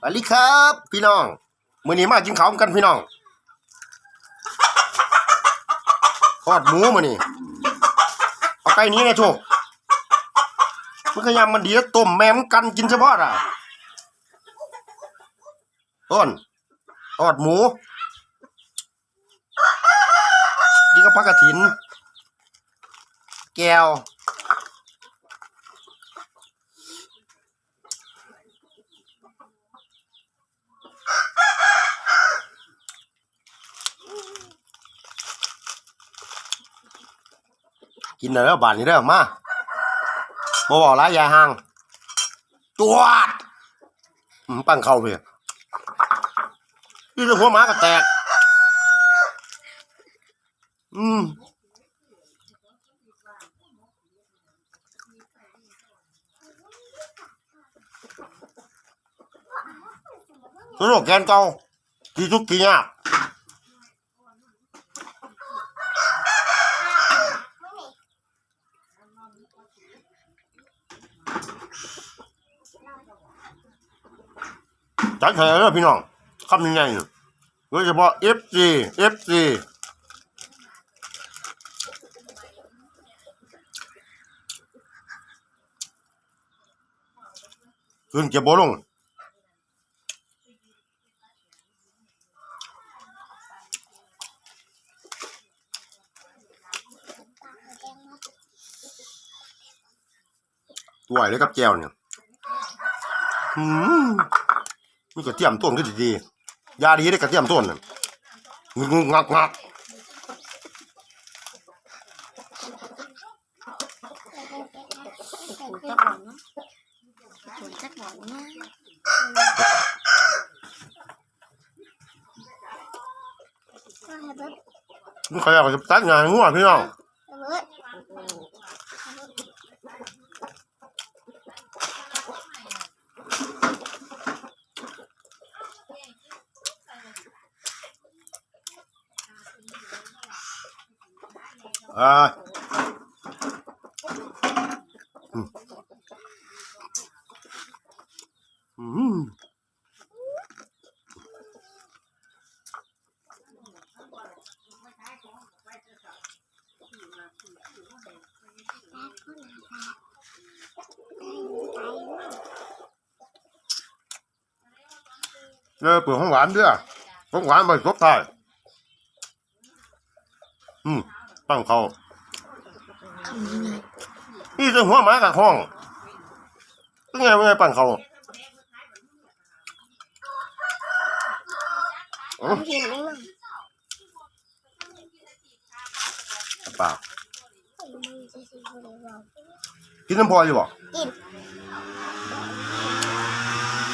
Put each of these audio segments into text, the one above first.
สวัสดีครับ พี่น้องมื้อนี้มากินข้าวกันพี่น้องทอดหมูมื้อนี้เอาไก่นี้ไงโชคมันก็ยำมันดีแล้วต้มแม่มกันกินเฉพาะอะต้นทอดหมูกินกับผักกระถิน แก้ว กินได้แล้วบาทนี้เด้อมาบ่บอกหลายอยาห่างจวดปั้งเข้าไปนี่หัวหมาก็แตก อืมสนุกแกนเก่ากี่ทุกกี่ย จัดแถวพี่น้องคำยังไงโดยเฉพาะ FC FC ขึ้นเก็บบ่ลงตัวไหวเลยกับแจวเนี่ย อืม นี่กระเทียมต้นก็ดีๆยาดีได้กระเทียมต้นน่ะงึกงักงักถูกจักหวังถูกจักหวังนะนี่เขาอยากจะตัดงานงัวพี่น้องอ่าอืมอืมเออเปลือกของหวานด้วยของ หวานไปซบท้ายอืม ตั้งเขานี่จะหัวหมากับห้องเป็นไงเป็นไงปั้งเขาอ๋อเห็นไหมล่ะปากกินน้ำพออยู่บ่กิน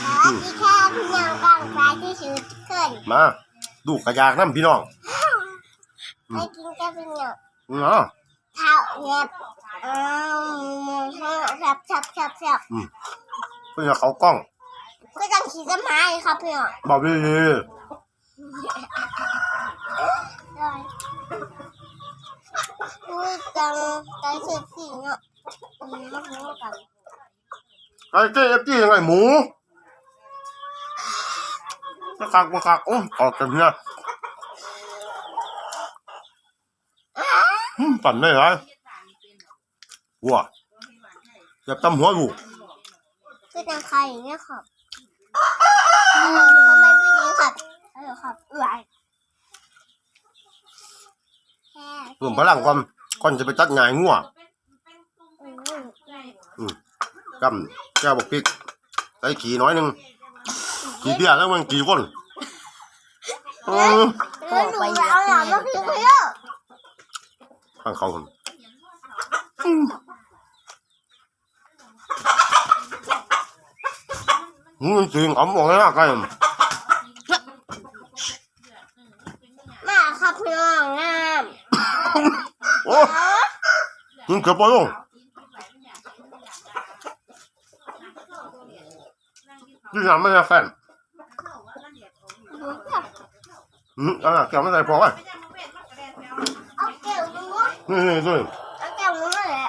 ขอที่แค่พี่น้องกลางฟ้าที่ชื่อขึ้น มา ดูกระยากน้ำพี่น้อง ให้กินแค่พี่น้องเนาะเท้าเงียบอืมชับชับชับชับเพื่อเขากล้องก็ต้องขี่ต้นไม้ครับพี่น้องบอกดีพูดจังใจเสียสีเนาะอืมไม่รู้กันๆไก่เจ๊เอฟจียังไงหมูมาคักมาคักโอ้ออกกันเนี่ย อืมปั่นได้ไรวัวเจ็บตำหัวอยู่คือจังใครอย่างเงี้ยครับเออทำไมพี่นี้ครับเออครับเอื่อยแค่เพิ่มพลังก่อนก่อนจะไปจัดงานงัวอืมกำแก้วบอกพริกใส่ขี่น้อยหนึ่งขี่เบี้ยแล้วมันกี่คนเออแล้วหนูเอาหลานมาพี่เพื่อ ข้างเขาคนอืมจริงอ๋อมบอกเลยนะไก่มาครับพี่น้องงามโอ้กินเกือบไปลงนี่ทำไม่ได้แฟนอืมเอะแกไม่ใส่พอไว้เอาเกี่ยว นี่นี่ด้วยเอาแต่มือแหละ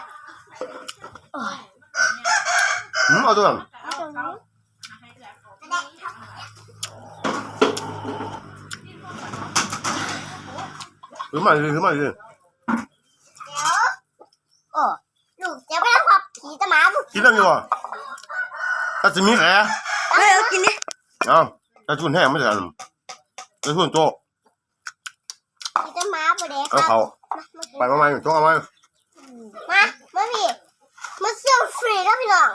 โอ้ยอืมอะไรตัวนั้นเอาแต่มือหรือไม่หรือไม่หรือโอ้นูเจะไม่ได้ความผีตะหมาบุกกินแล้วไงวะแต่จะมีแหเไม่เอากินนี่อ้าวแต่ชุนแห้งไม่ใช่หรือแต่ชุนโตผีตะหมาบุกเด็ครับ เขา ไปมาไหมโตะเอาไหมมามาพี่มาเสี่ยวฟรีแล้วพี่น้อง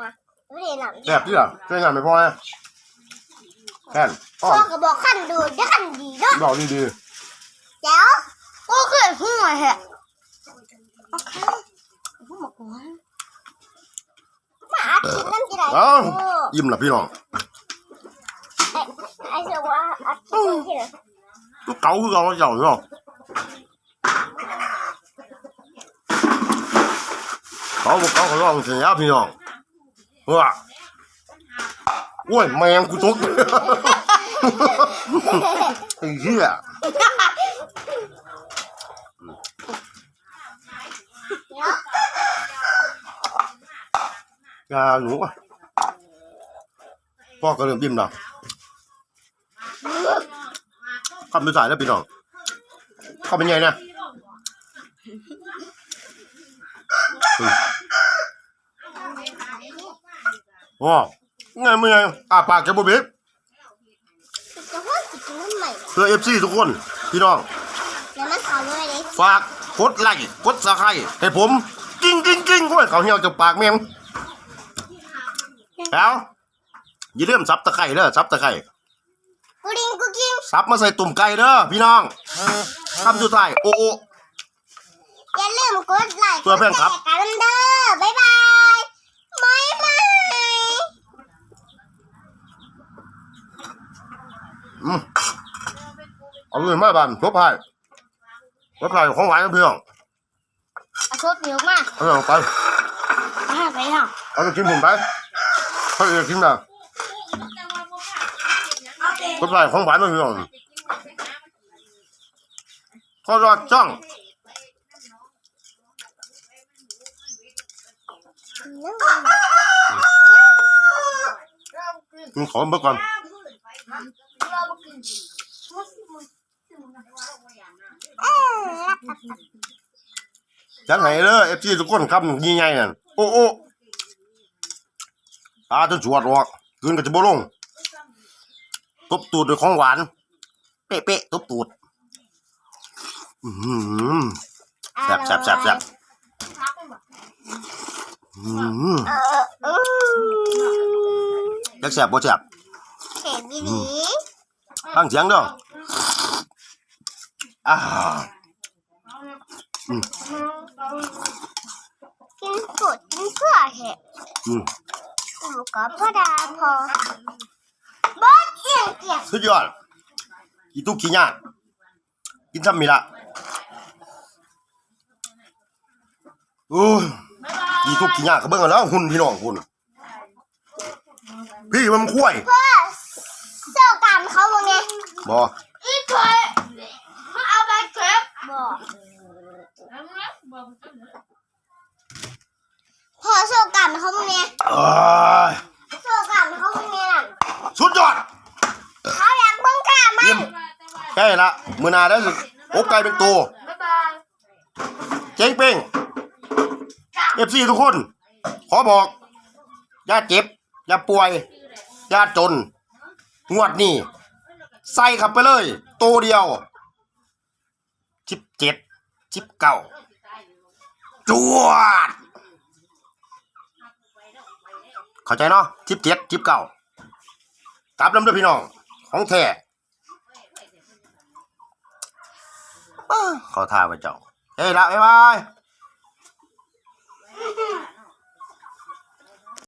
มาดูดิหนังแซ่บที่ล่ะใช้งานไม่พอนะแค่นอ้อพ่อก็บอกขั้นดูจะขั้นดีเนาะบอกดีเดี๋ยวโอ้เคยพูดหน่อยเหรอโอเคพูดมาก่อนมาอาทิตย์นั่นจะได้ๆเอ้าโอ้ยิ้มละพี่น้องไอ้ไอ้เจ้าว่าอาทิตย์นั่นที่ไหนเก่าคือเก่าเจ้าเนาะ เขาบอกเขาเขาลองเสียพี่น้องว้าโอ้ยแมงกูตกไอ้เหี้ยเดี๋ยวยาหนูพ่อก็เริ่มยิ้มแล้วคำไม่ใส่แล้วพี่น้องเขาเป็นไงเนี่ย อืมอ๋อไงมึงไงอ่าปากแกบ่เบ็ดจะพูดสิกินทำไมเพื่อเอฟซีทุกคน พี่น้อง แล้วมันเขาเลยเลยฝากกดไลค์กดซับสไครต์ให้ผมกิ้งกิ้งกิ้งก้วยเขาเหี่ยวจากปากแมงแล้วอย่าลืมซับตะไคร้เด้อซับตะไคร้กูดิงกูกินซับมาใส่ตุ่มไก่เด้อพี่น้องคำสุดท้ายโอ้โออย่าลืมกดไลค์ตัวแป้งครับกดแชร์กันเด้อบ๊ายบายไม่ไม่ อืมเอาเลยมาบานทบพายทบพายของหวานนะพี่น้องเอาโทษเหนียวมากเอาเลยไปมาไปเนาะเอาไปกินผมไปเขาเอกกินนะทบพายของหวานนะพี่น้องก็รอดจ้องกินขอเมื่อก่อน ฉันให้เลยเอฟซีทุกคนคำยี่ไงนั่นโอ้โอ้ตาจะจวดออกคืนก็จะบ่ลงตบตูดด้วยของหวาน เป๊ะเป๊ะๆตบตูดอืมแซ่บแซ่บแซ่บแซ่บอืมเออเออยักแซ่บบ่แซ่บเห็นดีดีฟังเสียงเด้ออ่า กินฝุดกินเพื่อเหตุอืมหมูกับพ่อดาพอบดเอียงเอียงสุดยอดกี่ทุกกี่ยากกินซ้ำมีละโอ้ยกี่ทุกกี่ยากก็เบิ่งเอาแล้วหุ่นพี่น้องหุ่นพี่มันคุ้ยเพื่อเสื้อกามเขาว่าไงบ่อีกเคยเขาเอาไปเก็บบอกพอเสื้อกามเขาว่าไงเอ้ยเสื้อกามเขาว่าไงน่ะสุดยอดเขาอยากเบิ่งกลามเยี่ยมใกล้ละมือหนาได้สิอกไก่เป็นตัวบ๊ายบายเจ๊งเป้ง FC ทุกคน ขอบอก อย่าเจ็บ อย่าป่วย อย่าจน งวดนี้ใส่ขับไปเลย ตัวเดียวชิบเจ็ดชิบเก้าจวด เข้าใจเนาะทิปเจ็ดทิปเก้ากลับลำด้วยพี่น้อง ของแท้ขอท้าไปเจ้าเฮ้ยละบ๊ายบาย